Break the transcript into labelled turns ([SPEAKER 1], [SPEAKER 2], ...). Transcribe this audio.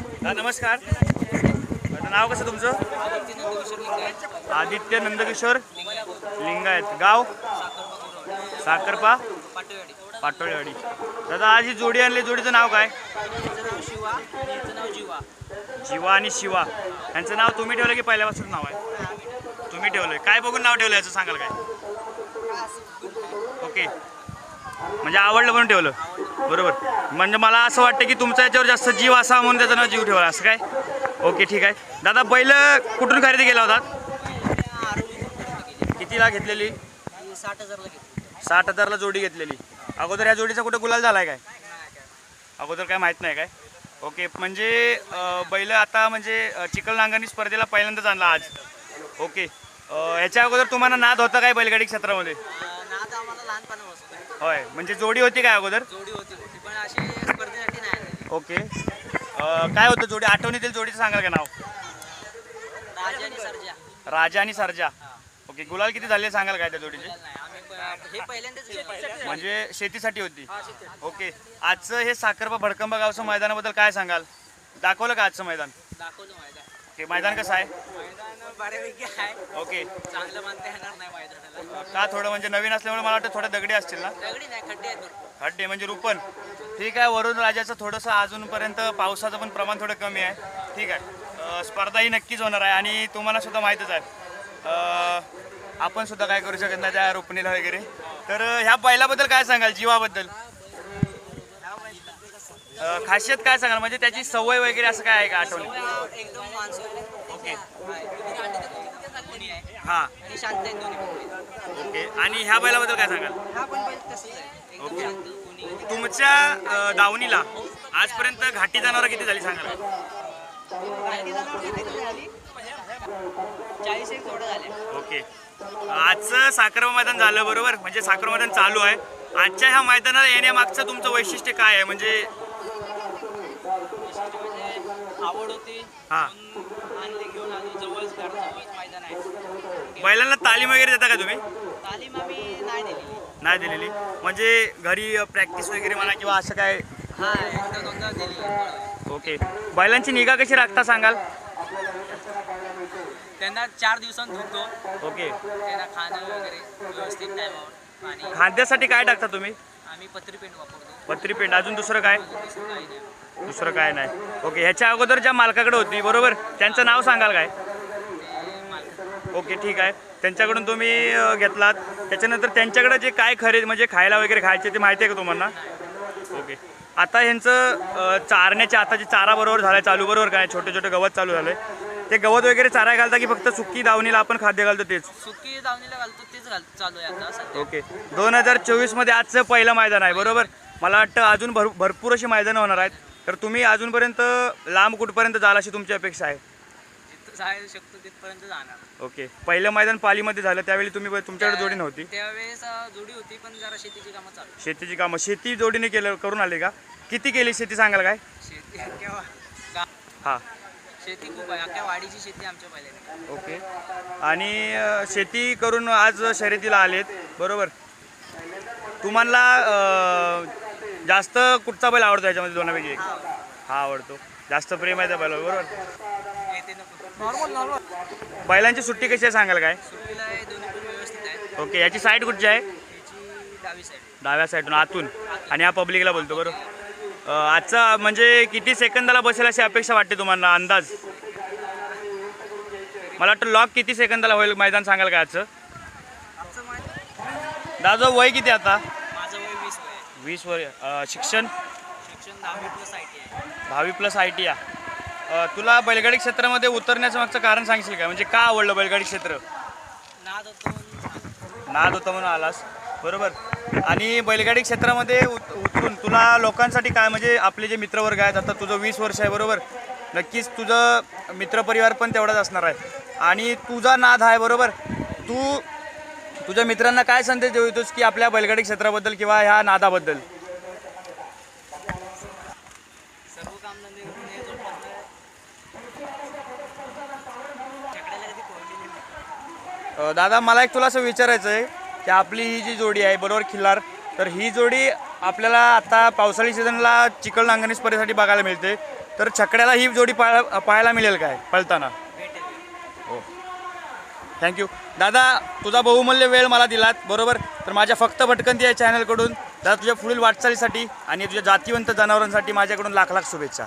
[SPEAKER 1] हा, नमस्कार. नाव कसं तुमचं? आदित्य नंदकिशोर लिंगायत गाव? साखरपा. पाटोळेवाडी. दादा आज ही जोडी आणली. जोडीचं नाव काय?
[SPEAKER 2] जीवा
[SPEAKER 1] जीवा आणि शिवा. यांचं नाव तुम्ही ठेवलं की पहिल्यापासून नाव आहे? तुम्ही ठेवलंय. काय बघून नाव ठेवलं याचं सांगाल काय? ओके. म्हणजे आवडलं म्हणून ठेवलं. बरोबर. म्हणजे मला असं वाटतं की तुमचा याच्यावर जास्त जीव असा म्हणून त्याचं नाव जीव ठेवला असं काय? ओके ठीक आहे. दादा बैल कुठून खरेदी केला होता? कितीला घेतलेली?
[SPEAKER 2] साठ हजारला
[SPEAKER 1] साठ हजारला जोडी घेतलेली. अगोदर ह्या जोडीचा कुठं गुलाल झालाय काय? अगोदर काय माहीत नाही काय? ओके म्हणजे बैल आता म्हणजे चिखल नांगरणी स्पर्धेला पहिल्यांदाच आणला आज. ओके ह्याच्या अगोदर तुम्हाला नाद होता काय बैलगाडी क्षेत्रामध्ये? होय म्हणजे जोडी होती काय अगोदर?
[SPEAKER 2] जोडी होती होती पण अशी स्पर्धेसाठी नाही आलेली.
[SPEAKER 1] ओके. अं, काय होतं जोडी? आठवणीतील जोडीचं सांगाल का नाव?
[SPEAKER 2] राजा आणि सर्जा.
[SPEAKER 1] राजा आणि सरजा. ओके गुलाल किती झाले सांगाल काय त्या जोडीचे?
[SPEAKER 2] नाही आम्ही प- हे पहिल्यांदाच घेतलं.
[SPEAKER 1] म्हणजे शेतीसाठी होती. ओके. आजचं हे साखरपा भडकंबा गावचं मैदानाबद्दल काय सांगाल? दाखवलं का आजचं मैदान?
[SPEAKER 2] दाखवलं मैदान.
[SPEAKER 1] ओके मैदान कसं आहे?
[SPEAKER 2] मैदान बऱ्यापैकी आहे.
[SPEAKER 1] ओके.
[SPEAKER 2] चांगलं मानता येणार नाही मैदानाला.
[SPEAKER 1] का थोडं म्हणजे नवीन असल्यामुळे मला वाटतं थोड्या दगडी असतील ना?
[SPEAKER 2] दगडी नाही खड्डे आहेत भरपूर.
[SPEAKER 1] खड्डे म्हणजे रुपन. ठीक आहे वरुण राजाचं थोडंसं अजूनपर्यंत पावसाचं पण प्रमाण थोडं कमी आहे. ठीक आहे. अं, स्पर्धा ही नक्कीच होणार आहे आणि तुम्हाला सुद्धा माहीतच आहे. अं, आपण सुद्धा काय करू शकत नाही त्या रोपणीला वगैरे. तर अं, ह्या बैलाबद्दल काय सांगाल? जीवाबद्दल. खासियत काय सांगाल? म्हणजे त्याची सवय वगैरे असं काय आहे का आठवण?
[SPEAKER 2] एकदम
[SPEAKER 1] ओके. हां.
[SPEAKER 2] शांत आहेत दोन्ही.
[SPEAKER 1] ओके. आणि ह्या बैलाबद्दल काय सांगाल?
[SPEAKER 2] हा पण बैल तसंच आहे. एकदम
[SPEAKER 1] ओके.
[SPEAKER 2] शांत कोणी
[SPEAKER 1] तुमच्या अं, दावणीला आजपर्यंत घाटी जनावरं किती झाली सांगाल?
[SPEAKER 2] गाडी किती चाळीस एक जोडं झाले.
[SPEAKER 1] ओके. आजचं साखर मैदान झालं बरोबर? म्हणजे साखर मैदान चालू आहे. आजच्या ह्या मैदानाला येण्यामागचं तुमचं वैशिष्ट्य काय आहे? म्हणजे
[SPEAKER 2] आवड होती
[SPEAKER 1] हा.
[SPEAKER 2] आणले घेऊन आलो जवळच घराजवळच मैदान आहे
[SPEAKER 1] बैलांना तालीम वगैरे देता का तुम्ही?
[SPEAKER 2] तालीम आम्ही नाही दिलेली.
[SPEAKER 1] नाही दिलेली म्हणजे घरी प्रॅक्टिस वगैरे म्हणा किंवा असं काय?
[SPEAKER 2] हा एकदा दोनदा दिलेली
[SPEAKER 1] ओके बैलांची निगा कशी राखता सांगाल?
[SPEAKER 2] त्यांना चार दिवसांत धुतो
[SPEAKER 1] ओके
[SPEAKER 2] त्यांना खाणं वगैरे व्यवस्थित टायमावर आणि
[SPEAKER 1] खाद्यासाठी काय टाकता तुम्ही?
[SPEAKER 2] आम्ही पत्री पेंट वापरतो.
[SPEAKER 1] पत्री पेंट अजून दुसरं काय?
[SPEAKER 2] दुसरं
[SPEAKER 1] काय नाही. ओके ह्याच्या अगोदर ज्या मालकाकडे होती बरोबर? त्यांचं नाव सांगाल काय? ओके ठीक आहे. त्यांच्याकडून तुम्ही घेतलात. त्याच्यानंतर त्यांच्याकडे जे काय खरेदी म्हणजे खायला वगैरे खायचे ते माहिती आहे का तुम्हाला? ओके आता ह्यांचं चारण्याचे आता जे चारा बरोबर झालं चालू बरोबर काय छोटे छोटे गवत चालू झालंय. ते गवत वगैरे चारा घालता की फक्त सुकी दावणीला आपण खाद्य घालतो तेच?
[SPEAKER 2] सुकी दावणीला घालतो तेच चालू आहे आता
[SPEAKER 1] ओके दोन हजार चोवीसमध्ये आजचं पहिलं मैदान आहे बरोबर? मला वाटतं अजून भर भरपूर अशी मैदानं होणार आहेत. तर तुम्ही अजूनपर्यंत लांब कुठपर्यंत जाल अशी तुमची अपेक्षा आहे?
[SPEAKER 2] जिथं जायला शकतो तिथपर्यंत जाणार.
[SPEAKER 1] ओके. पहिलं मैदान पालीमध्ये झालं त्यावेळी तुम्ही तुमच्याकडे जोडी नव्हती?
[SPEAKER 2] त्यावेळेस अं, जोडी होती पण जरा शेतीची कामं चालू.
[SPEAKER 1] शेतीची कामं. शेती जोडीने केलं करून आले का? किती केली शेती सांगाल काय?
[SPEAKER 2] शेती अख्ख्या वा- गा-
[SPEAKER 1] हां.
[SPEAKER 2] शेती खूप आहे अख्ख्या वाडीची शेती आमच्या पहिल्याने
[SPEAKER 1] ओके. आणि अ, शेती करून आज शर्यतीला आलेत बरोबर? तुम्हाला अ, जास्त कुठचा बैल आवडतो याच्यामध्ये दोनापैकी एक?
[SPEAKER 2] हा
[SPEAKER 1] आवडतो. जास्त प्रेम आहे त्या बैलावर बरोबर?
[SPEAKER 2] नॉर्मल नॉर्मल
[SPEAKER 1] बैलांची सुट्टी कशी आहे सांगाल काय?
[SPEAKER 2] सुट्टीला आहे दोन्ही पण व्यवस्थित आहेत
[SPEAKER 1] ओके याची साईड कुठची आहे?
[SPEAKER 2] त्याची डावी साईड
[SPEAKER 1] डाव्या साईडून आतून. आणि हा पब्लिकला बोलतो बरोबर? अ, आजचा म्हणजे किती सेकंदाला बसेल अशी अपेक्षा वाटते तुम्हाला अंदाज? मला वाटतं लॉक किती सेकंदाला होईल मैदान सांगाल का आजचं?
[SPEAKER 2] आमचं माहिती
[SPEAKER 1] दादा वय किती आता?
[SPEAKER 2] वीस
[SPEAKER 1] वर शिक्षण?
[SPEAKER 2] शिक्षण दहावी प्लस आय टी आहे
[SPEAKER 1] दहावी प्लस आय टी या अ, तुला बैलगाडी क्षेत्रामध्ये उतरण्याचं मागचं कारण सांगशील का? म्हणजे का आवडलं बैलगाडी क्षेत्र?
[SPEAKER 2] नाद होतो
[SPEAKER 1] नाद होता म्हणून आलास. बरोबर. आणि बैलगाडी क्षेत्रामध्ये उत उतरून तुला लोकांसाठी काय? म्हणजे आपले जे मित्रवर्ग आहेत आता तुझं वीस वर्ष आहे बरोबर? नक्कीच तुझं मित्रपरिवार पण तेवढाच असणार आहे. आणि तुझा नाद आहे बरोबर? तू तुझ्या मित्रांना काय संदेश देऊ इच्छितोस की आपल्या बैलगाडी क्षेत्राबद्दल किंवा ह्या नादाबद्दल?
[SPEAKER 2] सर्व कामधंदे करून हे कधी पोहोचलेली नाही
[SPEAKER 1] अ, दादा मला एक तुला असं विचारायचं आहे की आपली ही जी जोडी आहे बरोबर खिल्लार तर ही जोडी आपल्याला आता पावसाळी सीझनला चिखल नांगणी स्पर्धेसाठी बघायला मिळते. तर छकड्याला ही जोडी पाळ पाहायला मिळेल काय पळताना? थँक्यू दादा तुझा बहुमूल्य वेळ मला दिलात बरोबर? तर माझ्या फक्त भटकंती या चॅनलकडून दादा तुझ्या पुढील वाटचालीसाठी आणि तुझ्या जातीवंत जनावरांसाठी माझ्याकडून लाख लाख शुभेच्छा.